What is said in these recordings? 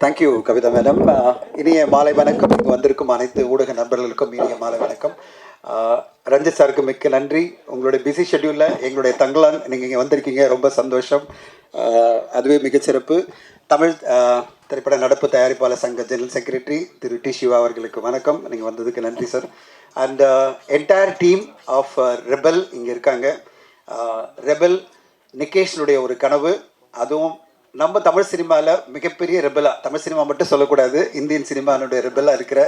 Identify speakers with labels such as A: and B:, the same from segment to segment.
A: Thank you Kavitha madam இனிய மாலை வணக்கம். இங்கு வந்திருக்கும் அனைத்து ஊடக நண்பர்களுக்கும் இனிய மாலை வணக்கம். Uh, ரஞ்சித் சாருக்கு மிக்க நன்றி. உங்களுடைய பிஸி ஷெட்யூலில் எங்களுடைய தங்கலான் நீங்கள் இங்கே வந்திருக்கீங்க. ரொம்ப சந்தோஷம். Uh, அதுவே மிகச்சிறப்பு தமிழ் uh, திரைப்பட நடப்பு தயாரிப்பாளர் சங்க ஜெனரல் செக்ரட்டரி திரு டி சிவா அவர்களுக்கு வணக்கம். நீங்கள் வந்ததுக்கு நன்றி sir and entire team of Rebel இங்கே இருக்காங்க. ரெபல் நிகேஷனுடைய ஒரு கனவு. அதுவும் நம்ம தமிழ் சினிமாவில் மிகப்பெரிய ரெபலா தமிழ் சினிமா மட்டும் சொல்லக்கூடாது இந்தியன் சினிமானுடைய ரெபலா இருக்கிற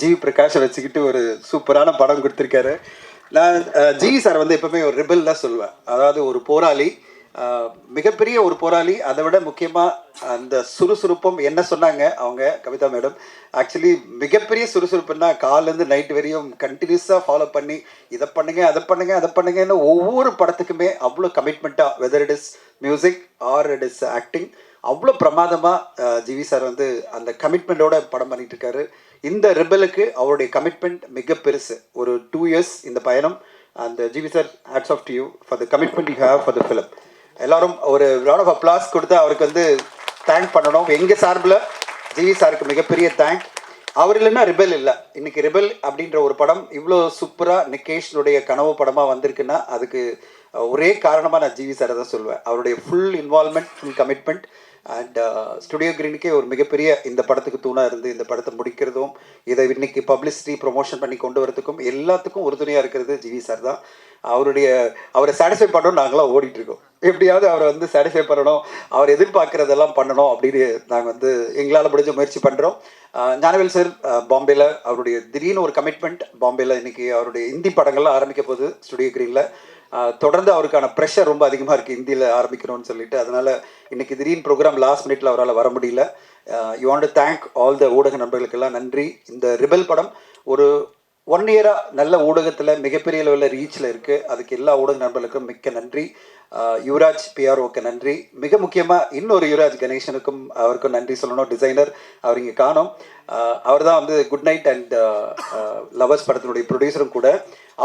A: ஜிவி பிரகாஷை வச்சுக்கிட்டு ஒரு சூப்பரான படம் கொடுத்துருக்காரு. நான் ஜிவி சார் வந்து எப்பவுமே ஒரு ரெபல் தான் சொல்லுவேன். அதாவது ஒரு போராளி மிகப்பெரிய ஒரு போராளி. அதை விட முக்கியமாக அந்த சுறுசுறுப்பும் என்ன சொன்னாங்க அவங்க கவிதா மேடம்? ஆக்சுவலி மிகப்பெரிய சுறுசுறுப்புன்னா காலேருந்து நைட் வரையும் கண்டினியூஸாக ஃபாலோ பண்ணி இதை பண்ணுங்க அதை பண்ணுங்க அதை பண்ணுங்கன்னு ஒவ்வொரு படத்துக்குமே அவ்வளோ கமிட்மெண்ட்டாக whether it is music or it is acting அவ்வளோ பிரமாதமாக ஜிவி சார் வந்து அந்த கமிட்மெண்ட்டோட படம் பண்ணிகிட்டு இருக்காரு இந்த ரிபலுக்கு அவருடைய கமிட்மெண்ட் மிக பெருசு. ஒரு டூ இயர்ஸ் இந்த பயணம். அந்த GV sir hats off to you for the commitment you have for the film எல்லாரும் ஒரு ரவுண்ட் ஆஃப் அப்ளாஸ் கொடுத்து அவருக்கு வந்து தேங்க் பண்ணணும். எங்கள் சார்பில் ஜிவி சாருக்கு மிகப்பெரிய தேங்க் அவர் இல்லைன்னா ரிபல் இல்லை. இன்னைக்கு ரிபல் அப்படின்ற ஒரு படம் இவ்வளோ சூப்பராக நிகேஷனுடைய கனவு படமாக வந்திருக்குன்னா அதுக்கு ஒரே காரணமாக நான் ஜிவி சாரை தான் சொல்லுவேன் அவருடைய full involvement full commitment and Studio கிரீனுக்கே ஒரு மிகப்பெரிய இந்த படத்துக்கு தூணாக இருந்து இந்த படத்தை முடிக்கிறதும் இதை இன்னைக்கு பப்ளிசிட்டி ப்ரொமோஷன் பண்ணி கொண்டு வரதுக்கும் எல்லாத்துக்கும் உறுதுணையாக இருக்கிறது ஜிவி சார் தான். அவருடைய அவரை சாட்டிஸ்ஃபை பண்ணணும் நாங்களாம் ஓடிட்டுருக்கோம் எப்படியாவது அவரை வந்து சாட்டிஸ்ஃபை பண்ணணும் அவர் எதிர்பார்க்குறதெல்லாம் பண்ணணும் அப்படின்னு நாங்கள் வந்து எங்களால் முடிஞ்ச முயற்சி பண்ணுறோம் ஞானவேல் சார் பாம்பேல அவருடைய திடீர்னு ஒரு கமிட்மெண்ட் பாம்பேயில் இன்றைக்கி அவருடைய இந்தி படங்கள்லாம் ஆரம்பிக்க போகுது ஸ்டுடியோ கிரீனில் தொடர்ந்து அவருக்கான ப்ரெஷர் ரொம்ப அதிகமாக இருக்குது ஹிந்தியில் ஆரம்பிக்கணும்னு சொல்லிட்டு. அதனால் இன்றைக்கி திடீர்னு ப்ரோக்ராம் லாஸ்ட் மினிட்ல அவரால் வர முடியல. You want thank all the ஊடக நண்பர்களுக்கெல்லாம் நன்றி. இந்த ரிபல் படம் ஒரு ஒன் இயராக நல்ல ஊடகத்தில் மிகப்பெரிய லெவலில் ரீச்சில் இருக்குது அதுக்கு எல்லா ஊடக நண்பர்களுக்கும் மிக்க நன்றி. யுவராஜ் பிஆர்ஓக்கு நன்றி. மிக முக்கியமாக இன்னொரு யுவராஜ் கணேசனுக்கும் அவருக்கும் நன்றி சொல்லணும். டிசைனர் அவர் இங்கே காணோம். அவர் தான் வந்து குட் நைட் அண்ட் லவர்ஸ் படத்தினுடைய ப்ரொடியூசரும் கூட.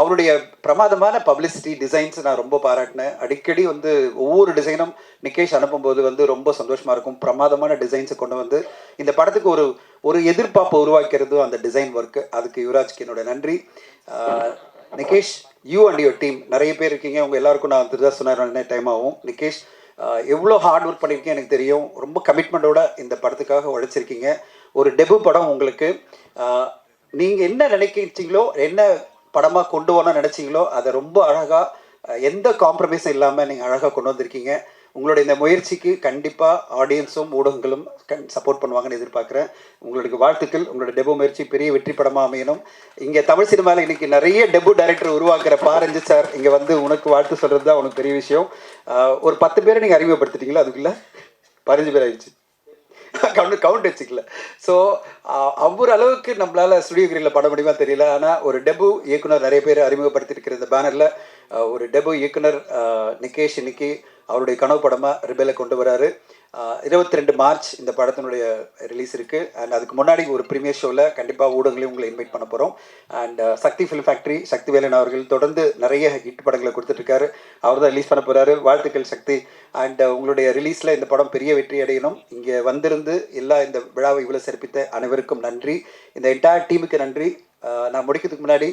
A: அவருடைய பிரமாதமான பப்ளிசிட்டி டிசைன்ஸ் நான் ரொம்ப பாராட்டினேன். அடிக்கடி வந்து ஒவ்வொரு டிசைனும் நிகேஷ் அனுப்பும்போது வந்து ரொம்ப சந்தோஷமாக இருக்கும். பிரமாதமான டிசைன்ஸை கொண்டு வந்து இந்த படத்துக்கு ஒரு ஒரு எதிர்பார்ப்பை உருவாக்கிறது அந்த டிசைன் ஒர்க்கு அதுக்கு யுவராஜ்க்கு என்னோட நன்றி. Nikesh you and your team நிறைய பேர் இருக்கீங்க. உங்க எல்லாருக்கும் நான் திருதா சொன்ன டைம் ஆகும். நிகேஷ் எவ்வளோ ஹார்ட் ஒர்க் பண்ணியிருக்கீங்க எனக்கு தெரியும். ரொம்ப கமிட்மெண்ட்டோட இந்த படத்துக்காக உழைச்சிருக்கீங்க. ஒரு டெபு படம் உங்களுக்கு. நீங்கள் என்ன நினைக்கிறீங்களோ என்ன படமாக கொண்டு வரணும்னு நினச்சிங்களோ அதை ரொம்ப அழகாக எந்த காம்ப்ரமைஸும் இல்லாமல் நீங்கள் அழகாக கொண்டு வந்திருக்கீங்க. உங்களோட இந்த முயற்சிக்கு கண்டிப்பாக ஆடியன்ஸும் ஊடகங்களும் கண் சப்போர்ட் பண்ணுவாங்கன்னு எதிர்பார்க்குறேன். உங்களுக்கு வாழ்த்துக்கள். உங்களோட டெபு முயற்சி பெரிய வெற்றி படமாக அமையணும். இங்கே தமிழ் சினிமாவில் இன்றைக்கி நிறைய டெபு டைரக்டர் உருவாக்குற பாரஞ்சு சார் இங்கே வந்து உனக்கு வாழ்த்து சொல்கிறது தான் உனக்கு பெரிய விஷயம். ஒரு பத்து பேரை நீங்கள் அறிமுகப்படுத்திட்டீங்களா அதுக்குள்ளே? பதினஞ்சு பேர் ஆயிடுச்சு. கவுண்ட் கவுண்ட் வச்சுக்கல. ஸோ அவ்வொரு அளவுக்கு நம்மளால் ஸ்டுடியோ கிரீனில் பட முடியுமா தெரியல. ஆனால் ஒரு டெபு இயக்குனர் நிறைய பேர் அறிமுகப்படுத்தியிருக்கிற இந்த பேனரில் ஒரு டெபு இயக்குனர் நிகேஷ் இன்னைக்கு அவருடைய கனவு படமாக ரிபேலை கொண்டு வராரு. இருபத்தி ரெண்டு மார்ச் இந்த படத்தினுடைய ரிலீஸ் இருக்குது அண்ட் அதுக்கு முன்னாடி ஒரு ப்ரீமியர் ஷோவில் கண்டிப்பாக ஊடகங்களையும் உங்களை இன்வைட் பண்ண போகிறோம் அண்ட் சக்தி ஃபிலிம் ஃபேக்ட்ரி சக்தி வேலன் அவர்கள் தொடர்ந்து நிறைய ஹிட் படங்களை கொடுத்துட்ருக்காரு. அவர் தான் ரிலீஸ் பண்ண போகிறாரு வாழ்த்துக்கள் சக்தி. அண்ட் உங்களுடைய ரிலீஸில் இந்த படம் பெரிய வெற்றி அடையணும். இங்கே வந்திருந்து எல்லா இந்த விழாவை இவ்வளோ சிறப்பித்த அனைவருக்கும் நன்றி. இந்த என்டையர் டீமுக்கு நன்றி. நான் முடிக்கிறதுக்கு முன்னாடி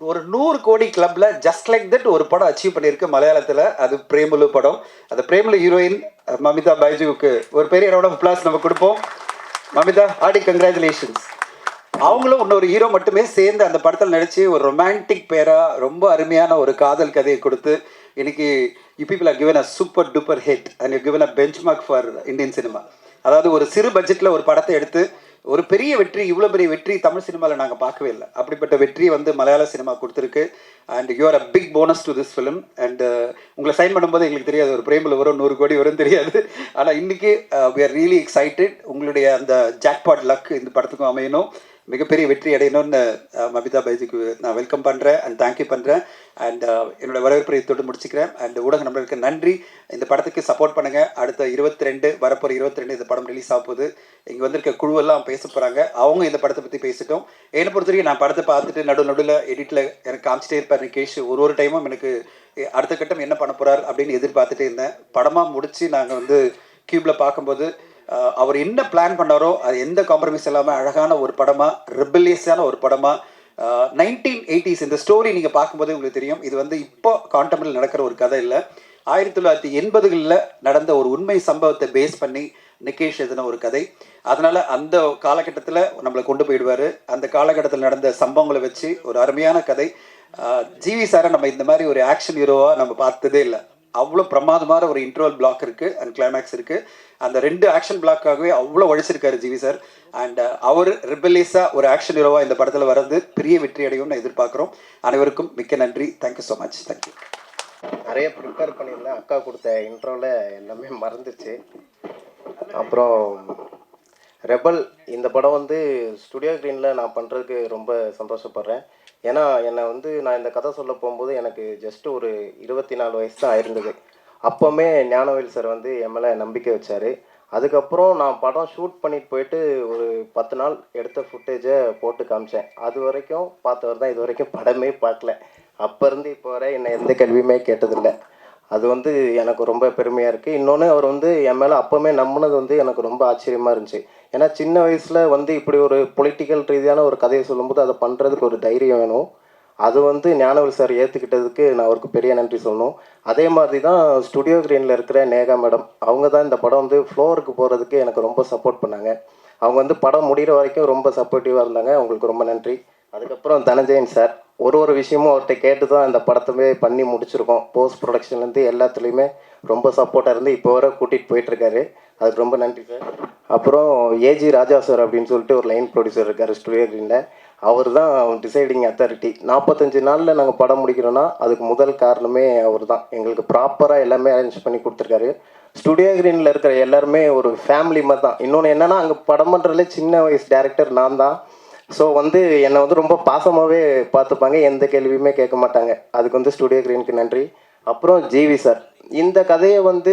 A: ஒரு நூறு கோடி கிளப்ல ஜஸ்ட் லைக் தட் ஒரு படம் அச்சீவ் பண்ணியிருக்கு மலையாளத்தில். அது பிரேமலு படம். அந்த பிரேமலு ஹீரோயின் மமிதா பைஜுவுக்கு ஒரு பெரிய ரவுண்ட் ஆஃப் பிளாஸ் நம்ம கொடுப்போம். மமிதா ஆடி கங்க்ராச்சுலேஷன்ஸ் அவங்களும் இன்னொரு ஹீரோ மட்டுமே சேர்ந்து அந்த படத்தில் நடிச்சு ஒரு ரொமான்டிக் பேரா ரொம்ப அருமையான ஒரு காதல் கதையை கொடுத்து இன்னைக்கு you people are given a super duper hit and you given a benchmark for Indian cinema அதாவது ஒரு சிறு பட்ஜெட்டில் ஒரு படத்தை எடுத்து ஒரு பெரிய வெற்றி இவ்வளோ பெரிய வெற்றி தமிழ் சினிமாவில் நாங்கள் பார்க்கவே இல்லை. அப்படிப்பட்ட வெற்றி வந்து மலையாள சினிமா கொடுத்துருக்கு. And you're a big bonus to this film and உங்களை சைன் பண்ணும்போது எங்களுக்கு தெரியாது. ஒரு பிரேமில் வரும் நூறு கோடி வரும் தெரியாது. ஆனால் இன்னைக்கு வி ஆர் ரியலி எக்ஸைட்டட் உங்களுடைய அந்த ஜாக்பாட் லக் இந்த படத்துக்கும் அமையணும். மிகப்பெரிய வெற்றி அடையணும்னு மபிதா மமிதா நான் வெல்கம் பண்ணுறேன் அண்ட் தேங்க்யூ பண்ணுறேன் அண்ட் என்னோட வரவேற்பு தொட்டு முடிச்சுக்கிறேன். அண்ட் ஊடக நண்பர்களுக்கு நன்றி. இந்த படத்துக்கு சப்போர்ட் பண்ணுங்கள் அடுத்த இருபத்தி ரெண்டு வரப்போகிற இருபத்தி ரெண்டு இந்த படம் ரிலீஸ் ஆக போகுது. இங்கே வந்திருக்க குழுவெல்லாம் பேச போகிறாங்க அவங்க இந்த படத்தை பற்றி பேசிட்டோம். என்னை பொறுத்த வரைக்கும் நான் படத்தை பார்த்துட்டு நடு நடுவில் எடிட்டில் எனக்கு காமிச்சிட்டே இருப்பார் நிகேஷ். ஒரு ஒரு டைமும் எனக்கு அடுத்த கட்டம் என்ன பண்ண போகிறார் அப்படின்னு எதிர்பார்த்துட்டே இருந்தேன். படமாக முடித்து நாங்கள் வந்து கியூப்ல பார்க்கும்போது அவர் என்ன பிளான் பண்ணாரோ அது எந்த காம்ப்ரமைஸ் இல்லாமல் அழகான ஒரு படமாக ரிபிலியஸான ஒரு படமாக நைன்டீன் எயிட்டிஸ் இந்த ஸ்டோரி நீங்கள் பார்க்கும்போதே உங்களுக்கு தெரியும். இது வந்து இப்போ காண்டமில் நடக்கிற ஒரு கதை இல்லை. ஆயிரத்தி தொள்ளாயிரத்தி எண்பதுகளில் நடந்த ஒரு உண்மை சம்பவத்தை பேஸ் பண்ணி நிகேஷ் எழுதின ஒரு கதை. அதனால் அந்த காலகட்டத்தில் நம்மளை கொண்டு போயிடுவார். அந்த காலகட்டத்தில் நடந்த சம்பவங்களை வச்சு ஒரு அருமையான கதை. ஜிவி சாரை நம்ம இந்த மாதிரி ஒரு ஆக்ஷன் ஹீரோவாக நம்ம பார்த்ததே இல்லை. அவ்வளோ பிரமாதமான ஒரு இன்ட்ரோல் பிளாக் இருக்குது அண்ட் கிளைமேக்ஸ் இருக்குது அந்த ரெண்டு ஆக்ஷன் பிளாக்காகவே அவ்வளோ உழைச்சிருக்காரு ஜிவி சார் அண்ட் அவர் ரிபல்லிஸாக ஒரு ஆக்ஷன் ஹீரோவாக இந்த படத்தில் வரது பெரிய வெற்றி அடையும்னு எதிர்பார்க்குறோம். அனைவருக்கும் மிக்க நன்றி. Thank you so much thank you
B: நிறைய ப்ரிப்பேர் பண்ணியிருந்தேன். அக்கா கொடுத்த இன்ட்ரோவில் எல்லாமே மறந்துச்சு. அப்புறம் ரெபல் இந்த படம் வந்து ஸ்டுடியோ க்ரீனில் நான் பண்ணுறதுக்கு ரொம்ப சந்தோஷப்படுறேன். ஏன்னா என்னை வந்து நான் இந்த கதை சொல்ல போகும்போது எனக்கு ஜஸ்ட் ஒரு இருபத்தி நாலு வயசு தான் ஆயிருந்தது. அப்போவுமே ஞானவேல் சார் வந்து என் மேலே நம்பிக்கை வச்சார். அதுக்கப்புறம் நான் படம் ஷூட் பண்ணிட்டு போயிட்டு ஒரு பத்து நாள் எடுத்த ஃபுட்டேஜை போட்டு காமிச்சேன். அது வரைக்கும் பார்த்தவர் தான் இது வரைக்கும் படமே பார்க்கல. அப்போ இருந்து இப்போ வரை என்னை எந்த கேள்வியுமே கேட்டதில்லை. அது வந்து எனக்கு ரொம்ப பெருமையாக இருக்குது இன்னொன்று அவர் வந்து என் மேலே அப்போவுமே நம்பினது வந்து எனக்கு ரொம்ப ஆச்சரியமாக இருந்துச்சு. ஏன்னா சின்ன வயசில் வந்து இப்படி ஒரு பொலிட்டிக்கல் ரீதியான ஒரு கதையை சொல்லும்போது அதை பண்ணுறதுக்கு ஒரு தைரியம் வேணும். அது வந்து ஞானவர் சார் ஏற்றுக்கிட்டதுக்கு நான் அவருக்கு பெரிய நன்றி சொல்லணும். அதே மாதிரி தான் ஸ்டுடியோ கிரீனில் இருக்கிற நேகா மேடம் அவங்க தான் இந்த படம் வந்து ஃப்ளோருக்கு போகிறதுக்கு எனக்கு ரொம்ப சப்போர்ட் பண்ணாங்க. அவங்க வந்து படம் முடிகிற வரைக்கும் ரொம்ப சப்போர்ட்டிவாக இருந்தாங்க. அவங்களுக்கு ரொம்ப நன்றி. அதுக்கப்புறம் தனஜெயன் சார். ஒரு ஒரு விஷயமும் அவர்கிட்ட கேட்டு தான் இந்த படத்தவே பண்ணி முடிச்சிருக்கோம். போஸ்ட் ப்ரொடக்ஷன்லேருந்து எல்லாத்துலேயுமே ரொம்ப சப்போர்ட்டாக இருந்து இப்போ வர கூட்டிகிட்டு போயிட்டுருக்காரு அதுக்கு ரொம்ப நன்றி சார் அப்புறம் ஏஜி ராஜா சார் அப்படின்னு சொல்லிட்டு ஒரு லைன் ப்ரொடியூசர் இருக்கார் ஸ்டுடியோ க்ரீனில் அவர் தான் டிசைடிங் அத்தாரிட்டி நாற்பத்தஞ்சு நாளில் நாங்கள் படம் முடிக்கிறோன்னா அதுக்கு முதல் காரணமே அவர் தான் எங்களுக்கு ப்ராப்பராக எல்லாமே அரேஞ்ச் பண்ணி கொடுத்துருக்காரு. ஸ்டுடியோ க்ரீனில் இருக்கிற எல்லாருமே ஒரு ஃபேமிலி மாதிரி தான் இன்னொன்று என்னென்னா அங்கே படம் பண்ணுறதுல சின்ன வயசு டேரக்டர் நான் தான் ஸோ வந்து என்னை வந்து ரொம்ப பாசமாகவே பார்த்துப்பாங்க. எந்த கேள்வியுமே கேட்க மாட்டாங்க. அதுக்கு வந்து ஸ்டுடியோ கிரீனுக்கு நன்றி. அப்புறம் ஜிவி சார் இந்த கதையை வந்து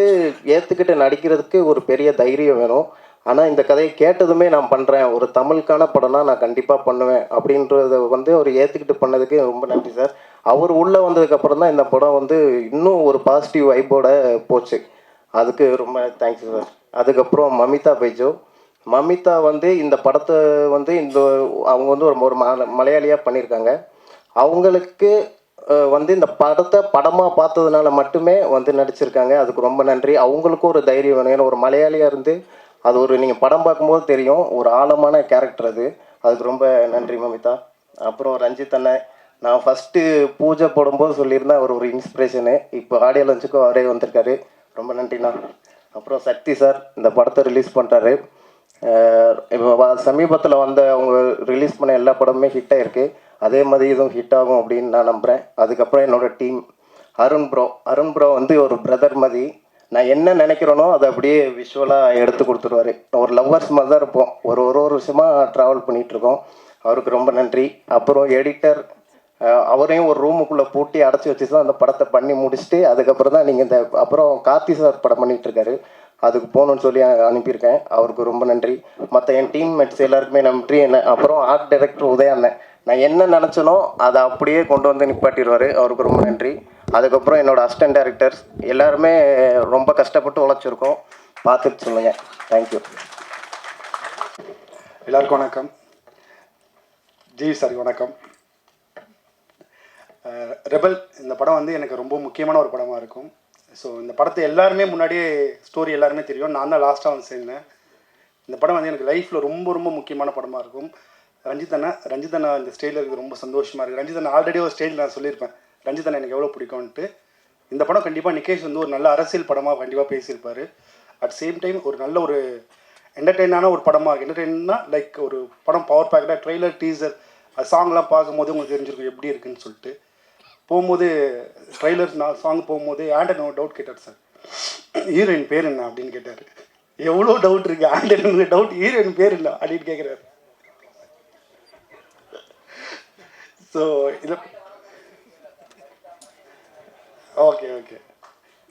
B: ஏற்றுக்கிட்டு நடிக்கிறதுக்கு ஒரு பெரிய தைரியம் வேணும். ஆனால் இந்த கதையை கேட்டதுமே நான் பண்ணுறேன் ஒரு தமிழுக்கான படம்னா நான் கண்டிப்பாக பண்ணுவேன். அப்படின்றத வந்து அவர் ஏற்றுக்கிட்டு பண்ணதுக்கு ரொம்ப நன்றி சார் அவர் உள்ளே வந்ததுக்கப்புறம் தான் இந்த படம் வந்து இன்னும் ஒரு பாசிட்டிவ் வைப்போட போச்சு. அதுக்கு ரொம்ப தேங்க்ஸ் சார் அதுக்கப்புறம் மமிதா பைஜோ மமிதா வந்து இந்த படத்தை வந்து இந்த அவங்க வந்து ஒரு ஒரு மல மலையாளியாக பண்ணியிருக்காங்க. அவங்களுக்கு வந்து இந்த படத்தை படமாக பார்த்ததுனால மட்டுமே வந்து நடிச்சிருக்காங்க. அதுக்கு ரொம்ப நன்றி. அவங்களுக்கும் ஒரு தைரியம் வேணும். ஏன்னா ஒரு மலையாளியாக இருந்து அது ஒரு நீங்கள் படம் பார்க்கும்போது தெரியும். ஒரு ஆழமான கேரக்டர் அது. அதுக்கு ரொம்ப நன்றி மமிதா அப்புறம் ரஞ்சித் அண்ணன் நான் ஃபஸ்ட்டு பூஜை போடும்போது சொல்லியிருந்தேன் அவர் ஒரு இன்ஸ்பிரேஷனு இப்போ ஆடியோ லஞ்சுக்கும் அவரே வந்திருக்காரு. ரொம்ப நன்றிண்ணா. அப்புறம் சக்தி சார் இந்த படத்தை ரிலீஸ் பண்ணுறாரு இப்போ சமீபத்தில் வந்த அவங்க ரிலீஸ் பண்ண எல்லா படமுமே ஹிட் இருக்குது அதே மாதிரி இதுவும் ஹிட் ஆகும் அப்படின்னு நான் நம்புகிறேன் அதுக்கப்புறம் என்னோடய team Arun bro Arun bro வந்து ஒரு பிரதர் மாதிரி. நான் என்ன நினைக்கிறேனோ அதை அப்படியே விஷுவலாக எடுத்து கொடுத்துருவாரு. ஒரு லவ்வர்ஸ் மாதிரி தான் இருப்போம். ஒரு ஒரு ஒரு வருஷமாக ட்ராவல் பண்ணிகிட்ருக்கோம் அவருக்கு ரொம்ப நன்றி. அப்புறம் எடிட்டர் அவரையும் ஒரு ரூமுக்குள்ளே பூட்டி அடைச்சி வச்சு தான் அந்த படத்தை பண்ணி முடிச்சுட்டு அதுக்கப்புறம் தான் நீங்கள் இந்த அப்புறம் கார்த்தி சார் படம் பண்ணிகிட்ருக்காரு அதுக்கு போகணுன்னு சொல்லி அனுப்பியிருக்கேன். அவருக்கு ரொம்ப நன்றி. மற்ற என் டீம்மேட்ஸ் எல்லாருக்குமே நன்றி. என்ன அப்புறம் ஆர்ட் டைரக்டர் உதயா அண்ணன். நான் என்ன நினச்சனோ அதை அப்படியே கொண்டு வந்து நிப்பாட்டிடுவார். அவருக்கு ரொம்ப நன்றி. அதுக்கப்புறம் என்னோட அசிஸ்டன்ட் டைரக்டர்ஸ் எல்லாருமே ரொம்ப கஷ்டப்பட்டு உழைச்சிருக்கோம். பார்த்துட்டு சொல்லுங்கள் தேங்க்யூ
C: எல்லாருக்கும் வணக்கம். ஜி சார் வணக்கம். ரெபல் இந்த படம் வந்து எனக்கு ரொம்ப முக்கியமான ஒரு படமாக இருக்கும். ஸோ இந்த படத்தை எல்லாருமே முன்னாடியே ஸ்டோரி எல்லாருமே தெரியும். நான் தான் லாஸ்ட்டாக வந்து சேர்ந்தேன். இந்த படம் வந்து எனக்கு லைஃப்பில் ரொம்ப ரொம்ப முக்கியமான படமாக இருக்கும். ரஞ்சித் அண்ணா இந்த ஸ்டேஜில் இருக்குது ரொம்ப சந்தோஷமாக இருக்குது ரஞ்சித் ஆல்ரெடி ஒரு ஸ்டேஜில் நான் சொல்லியிருப்பேன். ரஞ்சித்தண்ணா எனக்கு எவ்வளோ பிடிக்கும்ன்ட்டு. இந்த படம் கண்டிப்பாக நிகேஷ் வந்து ஒரு நல்ல அரசியல் படமாக கண்டிப்பாக பேசியிருப்பார். அட் சேம் டைம் ஒரு நல்ல ஒரு என்டர்டெயினான ஒரு படமாக என்டர்டெயின்னா லைக் ஒரு படம் பவர் பேக்கடாக ட்ரெய்லர் டீசர் சாங்லாம் பார்க்கும்போது உங்களுக்கு தெரிஞ்சிருக்கும் எப்படி இருக்குன்னு சொல்லிட்டு. போகும்போது ட்ரெய்லர் நான் சாங் போகும்போது ஆண்டன் டவுட் கேட்டார் சார் ஹீரோயின் பேர் என்ன அப்படின்னு கேட்டார். எவ்வளோ டவுட் இருக்கு? ஆண்டன் டவுட் ஹீரோயின் பேர் என்ன அப்படின்னு கேட்குறாரு ஸோ இது ஓகே ஓகே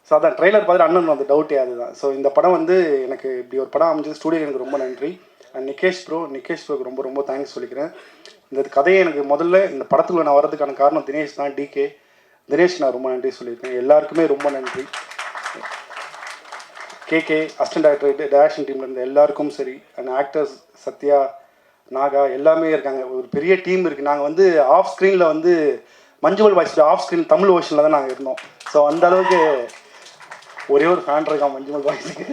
C: ஸோ அதான் ட்ரெய்லர் பார்த்துட்டு அண்ணன் அந்த டவுட்டே அதுதான். ஸோ இந்த படம் வந்து எனக்கு இப்படி ஒரு படம் அமைஞ்சது. ஸ்டூடியோ எனக்கு ரொம்ப நன்றி. அண்ட் நிகேஷ் ப்ரோ நிகேஷ் ப்ரோக்கு ரொம்ப ரொம்ப தேங்க்ஸ் சொல்லிக்கிறேன். இந்த கதையை எனக்கு முதல்ல இந்த படத்துக்குள்ள நான் வரதுக்கான காரணம் தினேஷ் தான் டிகே தினேஷ் நான் ரொம்ப நன்றி சொல்லியிருக்கேன். எல்லாருக்குமே ரொம்ப நன்றி. கேகே அசிஸ்டன்ட் டைரக்டர் டேரக்ஷன் டீமில் இருந்த எல்லாருக்கும் சரி அண்ட் ஆக்டர்ஸ் சத்யா நாகா எல்லாமே இருக்காங்க. ஒரு பெரிய டீம் இருக்குது நாங்கள் வந்து ஆஃப் ஸ்க்ரீனில் வந்து மஞ்சுவல் வாய்ஸ் ஆஃப் ஸ்க்ரீன் தமிழ் ஓஷனில் தான் நாங்கள் இருந்தோம். ஸோ அந்த அளவுக்கு ஒரே ஒரு ஃபேன் இருக்கான் மஞ்சுமல் வாய்ஸுக்கு